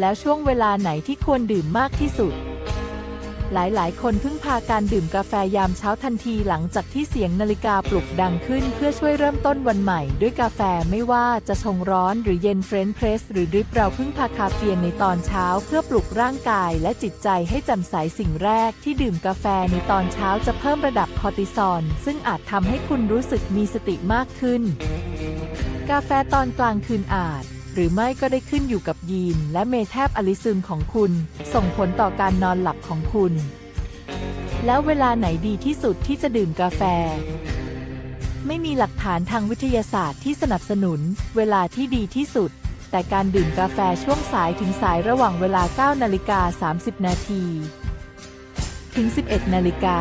แล้วช่วงเวลาไหนที่ควรดื่มมากที่สุด หลายๆ คนพึ่งพาการดื่มกาแฟยามเช้าทันทีหลังจากที่เสียงนาฬิกาปลุกดังขึ้น เพื่อช่วยเริ่มต้นวันใหม่ ด้วยกาแฟไม่ว่าจะชงร้อนหรือเย็นเฟรนช์เพรสหรือดริปเราพึ่งพาคาเฟอีนในตอนเช้า เพื่อปลุกร่างกายและจิตใจให้แจ่มใสสิ่งแรกที่ดื่มกาแฟในตอนเช้าจะเพิ่มระดับคอร์ติซอลซึ่งอาจทำให้คุณรู้สึกมีสติมากขึ้น กาแฟตอนกลางคืนอาจ หรือไม่ก็ได้ขึ้นอยู่กับยีนและเมแทบอลิซึมของคุณ ส่งผลต่อการนอนหลับของคุณ แล้วเวลาไหนดีที่สุดที่จะดื่มกาแฟ ไม่มีหลักฐานทางวิทยาศาสตร์ที่สนับสนุน เวลาที่ดีที่สุด แต่การดื่มกาแฟช่วงสายถึงสายระหว่างเวลา9นาฬิกา30 นาทีถึง 11 นาฬิกา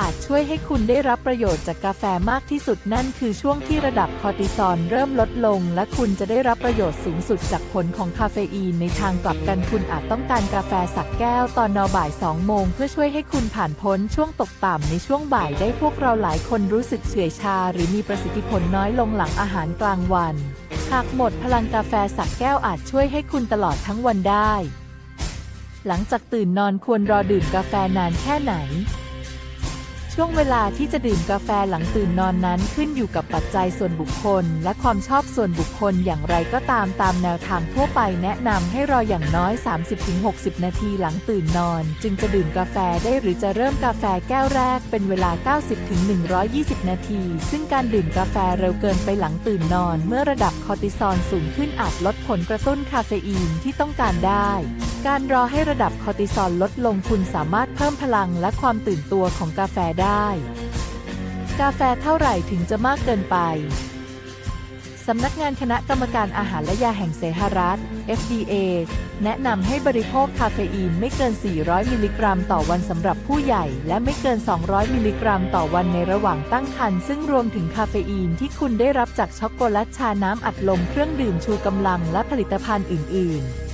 อาจช่วยให้คุณได้รับประโยชน์จากกาแฟมากที่สุดนั่นคือช่วงที่ระดับคอร์ติซอลเริ่มลดลง และคุณจะได้รับประโยชน์สูงสุดจากผลของคาเฟอีนในทางกลับกันคุณอาจต้องการกาแฟสักแก้วตอนนอบ่าย 2 โมง เพื่อช่วยให้คุณผ่านพ้นช่วงตกต่ำในช่วงบ่ายได้พวกเราหลายคนรู้สึกเฉื่อยชา หรือมีประสิทธิผลน้อยลงหลังอาหารกลางวัน หากหมดพลังกาแฟสักแก้วอาจช่วยให้คุณตลอดทั้งวันได้ หลังจากตื่นนอนควรรอดื่มกาแฟนานแค่ไหน ช่วงเวลาที่จะดื่มกาแฟหลังตื่นนอนนั้นขึ้นอยู่กับปัจจัยส่วนบุคคล และความชอบส่วนบุคคลอย่างไรก็ตามตามแนวทางทั่วไปแนะนำให้รออย่างน้อย 30-60 นาทีหลังตื่นนอน จึงจะดื่มกาแฟได้หรือจะเริ่มกาแฟแก้วแรกเป็นเวลา 90-120 นาที ซึ่งการดื่มกาแฟเร็วเกินไปหลังตื่นนอน เมื่อระดับคอร์ติซอลสูงขึ้นอาจลดผลกระตุ้นคาเฟอีนที่ต้องการได้การรอให้ระดับคอร์ติซอลลดลงคุณสามารถเพิ่มพลังและความตื่นตัวของกาแฟได้ได้ กาแฟเท่าไหร่ถึงจะมากเกินไป สำนักงานคณะกรรมการอาหารและยาแห่งสหรัฐ FDA แนะนำให้บริโภคคาเฟอีนไม่เกิน 400 มิลลิกรัม ต่อวันสำหรับผู้ใหญ่ และไม่เกิน 200 มิลลิกรัม ต่อวันในระหว่างตั้งครรภ์ซึ่งรวมถึงคาเฟอีนที่คุณได้รับจากช็อกโกแลตชาน้ำอัดลมเครื่องดื่มชูกำลังและผลิตภัณฑ์อื่น ๆ